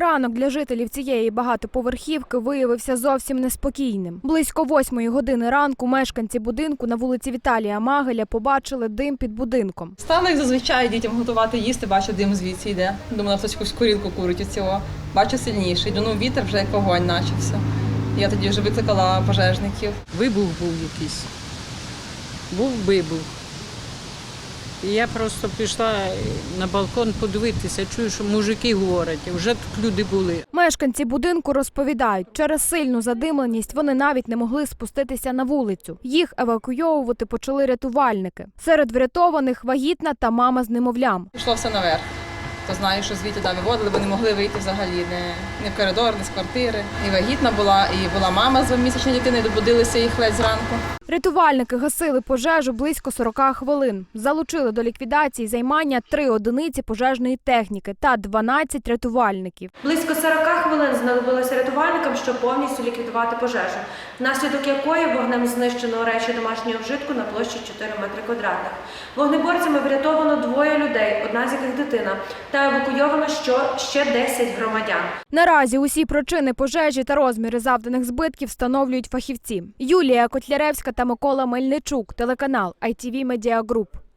Ранок для жителів цієї багатоповерхівки виявився зовсім неспокійним. Близько восьмої години ранку мешканці будинку на вулиці Віталія Магеля побачили дим під будинком. Стали, як зазвичай, дітям готувати їсти, бачу, дим звідси йде. Думала, хтось якусь курілку курить від цього. Бачу сильніший. Дунув вітер, вже як вогонь начався. Я тоді вже викликала пожежників. Вибух був якийсь. Був вибух. І я просто пішла на балкон подивитися, чую, що мужики говорять, вже тут люди були. Мешканці будинку розповідають, через сильну задимленість вони навіть не могли спуститися на вулицю. Їх евакуйовувати почали рятувальники. Серед врятованих вагітна та мама з немовлям. Пішло все наверх. То знаю, що звідти да, виводили, бо не могли вийти взагалі не, не в коридор, не з квартири. І вагітна була, і була мама з двомісячною дитиною, добудилися їх ледь зранку. Рятувальники гасили пожежу близько 40 хвилин. Залучили до ліквідації займання три одиниці пожежної техніки та 12 рятувальників. Близько 40 хвилин знадобилося рятувальникам, щоб повністю ліквідувати пожежу, внаслідок якої вогнем знищено речі домашнього вжитку на площі 4 метри квадратних. Вогнеборцями врятовано двоє людей, одна з яких дитина, та евакуйовано що ще 10 громадян. Наразі усі причини пожежі та розміри завданих збитків встановлюють фахівці. Юлія Котляревська та Микола Мельничук, телеканал ITV Media Group.